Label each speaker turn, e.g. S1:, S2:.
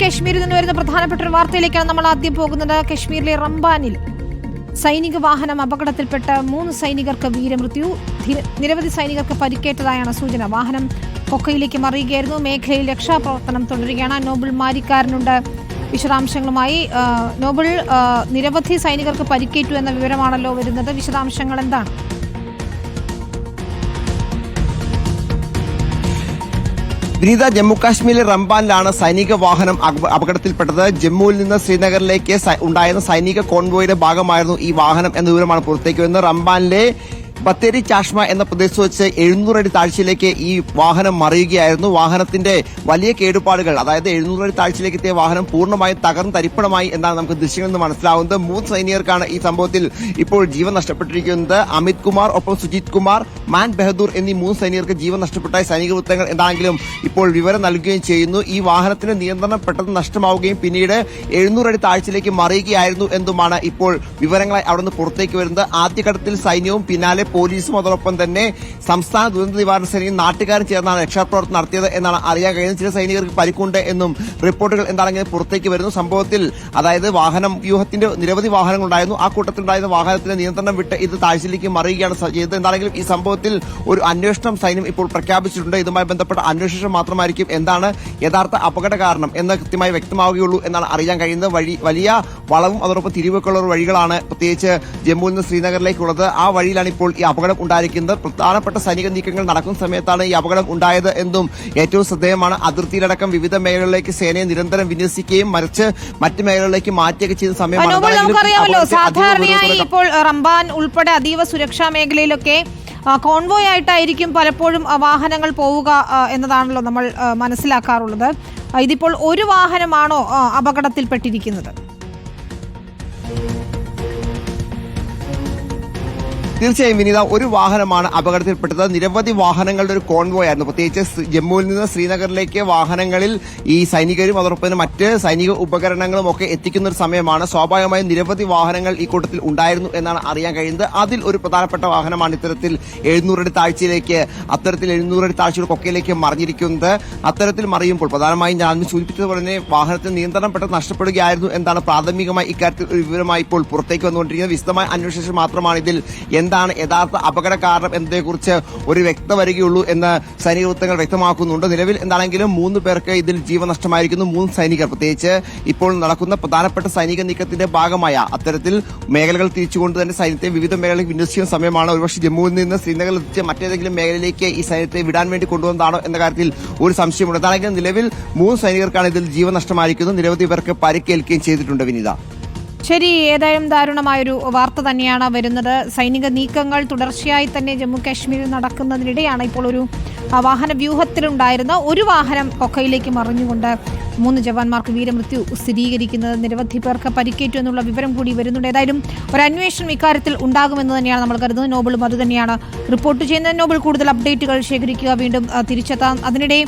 S1: കാശ്മീരിൽ നിന്ന് വരുന്ന പ്രധാനപ്പെട്ട ഒരു വാർത്തയിലേക്കാണ് നമ്മൾ ആദ്യം പോകുന്നത്. കശ്മീരിലെ റംബാനിൽ സൈനിക വാഹനം അപകടത്തിൽപ്പെട്ട മൂന്ന് സൈനികർക്ക് വീരമൃത്യു. നിരവധി സൈനികർക്ക് പരിക്കേറ്റതായാണ് സൂചന. വാഹനം കൊക്കയിലേക്ക് മറിയുകയായിരുന്നു. മേഖലയിൽ രക്ഷാപ്രവർത്തനം തുടരുകയാണ്. നോബിൾ മാരിക്കാരനുണ്ട്. വിശദാംശങ്ങളുമായി നോബിൾ നിരവധി സൈനികർക്ക് പരിക്കേറ്റു എന്ന വിവരമാണല്ലോ വരുന്നത്. വിശദാംശങ്ങൾ എന്താണ്?
S2: വിനീത ജമ്മു കാശ്മീരിലെ റംബാനിലാണ് സൈനിക വാഹനം അപ- അപകടത്തിൽപ്പെട്ടത്. ജമ്മുവിൽ നിന്ന് ശ്രീനഗറിലേക്ക് ഉണ്ടായിരുന്ന സൈനിക കോൺവോയുടെ ഭാഗമായിരുന്നു ഈ വാഹനം എന്ന വിവരമാണ് പുറത്തേക്ക് വരുന്നത്. റംബാനിലെ ബത്തേരി ചാഷ്മ എന്ന പ്രദേശത്ത് വെച്ച് എഴുന്നൂറടി താഴ്ചയിലേക്ക് ഈ വാഹനം മറിയുകയായിരുന്നു. വാഹനത്തിന്റെ വലിയ കേടുപാടുകൾ അതായത് എഴുന്നൂറടി താഴ്ചയിലേക്ക് എത്തിയ വാഹനം പൂർണമായും തകർന്ന് തരിപ്പണമായി എന്നാണ് നമുക്ക് ദൃശ്യങ്ങളിൽ നിന്ന് മനസ്സിലാവുന്നത്. മൂന്ന് സൈനികർക്കാണ് ഈ സംഭവത്തിൽ ഇപ്പോൾ ജീവൻ നഷ്ടപ്പെട്ടിരിക്കുന്നത്. അമിത് കുമാർ ഒപ്പം സുജിത് കുമാർ മാൻ ബഹദൂർ എന്നീ മൂന്ന് സൈനികർക്ക് ജീവൻ നഷ്ടപ്പെട്ടായി സൈനിക വൃത്തങ്ങൾ എന്താണെങ്കിലും ഇപ്പോൾ വിവരം നൽകുകയും ചെയ്യുന്നു. ഈ വാഹനത്തിന് നിയന്ത്രണം പെട്ടെന്ന് നഷ്ടമാവുകയും പിന്നീട് എഴുന്നൂറടി താഴ്ചയിലേക്ക് മറിയുകയായിരുന്നു എന്നുമാണ് ഇപ്പോൾ വിവരങ്ങളായി അവിടെ നിന്ന് പുറത്തേക്ക് വരുന്നത്. ആദ്യഘട്ടത്തിൽ സൈന്യവും പിന്നാലെ പോലീസും അതോടൊപ്പം തന്നെ സംസ്ഥാന ദുരന്ത നിവാരണ സേനയും നാട്ടുകാരും ചേർന്നാണ് രക്ഷാപ്രവർത്തനം നടത്തിയത് എന്നാണ് അറിയാൻ കഴിയുന്നത്. ചില സൈനികർക്ക് പരിക്കുണ്ട് എന്നും റിപ്പോർട്ടുകൾ എന്താണെങ്കിലും പുറത്തേക്ക് വരുന്നു. സംഭവത്തിൽ അതായത് വാഹനം വ്യൂഹത്തിന്റെ നിരവധി വാഹനങ്ങൾ ഉണ്ടായിരുന്നു. ആ കൂട്ടത്തിലുണ്ടായിരുന്ന വാഹനത്തിന്റെ നിയന്ത്രണം വിട്ട് ഇത് താഴ്ചയിലേക്ക് മറിയുകയാണ് ചെയ്തത്. എന്താണെങ്കിലും ഈ സംഭവത്തിൽ ഒരു അന്വേഷണം സൈന്യം ഇപ്പോൾ പ്രഖ്യാപിച്ചിട്ടുണ്ട്. ഇതുമായി ബന്ധപ്പെട്ട അന്വേഷണം മാത്രമായിരിക്കും എന്താണ് യഥാർത്ഥ അപകട കാരണം എന്ന് കൃത്യമായി വ്യക്തമാവുകയുള്ളൂ എന്നാണ് അറിയാൻ കഴിയുന്നത്. വഴി വലിയ വളവും അതോടൊപ്പം തിരിവൊക്കെയുള്ള വഴികളാണ് പ്രത്യേകിച്ച് ജമ്മുവിൽ നിന്ന് ശ്രീനഗറിലേക്കുള്ളത്. ആ വഴിയിലാണ് ഇപ്പോൾ ഈ അപകടം ഉണ്ടായിരിക്കുന്നത്. പ്രധാനപ്പെട്ട സൈനിക നീക്കങ്ങൾ നടക്കുന്ന സമയത്താണ് ഈ അപകടം ഉണ്ടായത് എന്നും ഏറ്റവും ശ്രദ്ധേയമാണ്. അതിർത്തിയിലടക്കം വിവിധ മേഖലകളിലേക്ക് സേനയെ നിരന്തരം വിന്യസിക്കുകയും മറിച്ച് മറ്റ് മേഖലകളിലേക്ക് മാറ്റുകയൊക്കെ ചെയ്യുന്ന സമയമാണ്.
S1: നമുക്കറിയാമല്ലോ. സാധാരണയായി ഇപ്പോൾ റംബാൻ ഉൾപ്പെടെ അതീവ സുരക്ഷാ മേഖലയിലൊക്കെ കോൺവോയ് ആയിട്ടായിരിക്കും പലപ്പോഴും വാഹനങ്ങൾ പോവുക എന്നതാണല്ലോ നമ്മൾ മനസ്സിലാക്കാറുള്ളത്. ഇതിപ്പോൾ ഒരു വാഹനമാണോ അപകടത്തിൽപ്പെട്ടിരിക്കുന്നത്?
S2: തീർച്ചയായും വിനീത ഒരു വാഹനമാണ് അപകടത്തിൽപ്പെട്ടത്. നിരവധി വാഹനങ്ങളുടെ ഒരു കോൺവോയ് ആയിരുന്നു പ്രത്യേകിച്ച് ജമ്മുവിൽ നിന്ന് ശ്രീനഗറിലേക്ക് വാഹനങ്ങളിൽ ഈ സൈനികരും അതോടൊപ്പം മറ്റ് സൈനിക ഉപകരണങ്ങളും ഒക്കെ എത്തിക്കുന്ന ഒരു സമയമാണ്. സ്വാഭാവികമായും നിരവധി വാഹനങ്ങൾ ഈ കൂട്ടത്തിൽ ഉണ്ടായിരുന്നു എന്നാണ് അറിയാൻ കഴിയുന്നത്. അതിൽ ഒരു പ്രധാനപ്പെട്ട വാഹനമാണ് ഇത്തരത്തിൽ എഴുന്നൂറടി താഴ്ചയിലേക്ക് അത്തരത്തിൽ എഴുന്നൂറടി താഴ്ചയുടെ കൊക്കയിലേക്ക് മറിഞ്ഞിരിക്കുന്നത്. അത്തരത്തിൽ മറിയുമ്പോൾ പ്രധാനമായും ഞാൻ സൂചിപ്പിച്ചതുപോലെ തന്നെ വാഹനത്തിന് നിയന്ത്രണം പെട്ടെന്ന് നഷ്ടപ്പെടുകയായിരുന്നു എന്നാണ് പ്രാഥമികമായി ഇക്കാര്യത്തിൽ ഒരു വിവരമായി ഇപ്പോൾ പുറത്തേക്ക് വന്നുകൊണ്ടിരിക്കുന്നത്. വിശദമായ അന്വേഷണം മാത്രമാണ് ഇതിൽ എന്താണ് യഥാർത്ഥ അപകട കാരണം എന്നതിനെക്കുറിച്ച് ഒരു വ്യക്തത വരികയുള്ളൂ എന്ന് സൈനിക വൃത്തങ്ങൾ വ്യക്തമാക്കുന്നുണ്ട്. നിലവിൽ എന്താണെങ്കിലും മൂന്ന് പേർക്ക് ഇതിൽ ജീവൻ നഷ്ടമായിരിക്കുന്നു മൂന്ന് സൈനികർ. പ്രത്യേകിച്ച് ഇപ്പോൾ നടക്കുന്ന പ്രധാനപ്പെട്ട സൈനിക നീക്കത്തിന്റെ ഭാഗമായ അത്തരത്തിൽ മേഖലകൾ തിരിച്ചുകൊണ്ട് തന്നെ സൈന്യത്തെ വിവിധ മേഖലകളിൽ വിന്യസിക്കുന്ന സമയമാണ് ഒരുപക്ഷെ ജമ്മുവിൽ നിന്ന് ശ്രീനഗറിൽ എത്തിച്ച് മറ്റേതെങ്കിലും മേഖലയിലേക്ക് ഈ സൈന്യത്തെ വിടാൻ വേണ്ടി കൊണ്ടുവന്നതാണോ എന്ന കാര്യത്തിൽ ഒരു സംശയമുണ്ട്. എന്താണെങ്കിലും നിലവിൽ മൂന്ന് സൈനികർക്കാണ് ഇതിൽ ജീവൻ നഷ്ടമായിരിക്കുന്നത് നിരവധി പേർക്ക് പരിക്കേൽക്കുകയും ചെയ്തിട്ടുണ്ട് വിനീത.
S1: ശരി ഏതായാലും ദാരുണമായൊരു വാർത്ത തന്നെയാണ് വരുന്നത്. സൈനിക നീക്കങ്ങൾ തുടർച്ചയായി തന്നെ ജമ്മു കാശ്മീരിൽ നടക്കുന്നതിനിടെയാണ് ഇപ്പോൾ ഒരു വാഹന വ്യൂഹത്തിലുണ്ടായിരുന്ന ഒരു വാഹനം കൊക്കയിലേക്ക് മറിഞ്ഞുകൊണ്ട് മൂന്ന് ജവാന്മാർക്ക് വീരമൃത്യു സ്ഥിരീകരിക്കുന്നത്. നിരവധി പേർക്ക് പരിക്കേറ്റു എന്നുള്ള വിവരം കൂടി വരുന്നുണ്ട്. ഏതായാലും ഒരു അന്വേഷണം ഇക്കാര്യത്തിൽ ഉണ്ടാകുമെന്ന് തന്നെയാണ് നമ്മൾ കരുതുന്നത്. നോബിളും അതുതന്നെയാണ് റിപ്പോർട്ട് ചെയ്യുന്നത്. നോബിൾ കൂടുതൽ അപ്ഡേറ്റുകൾ ശേഖരിക്കുക. വീണ്ടും തിരിച്ചെത്താം. അതിനിടെ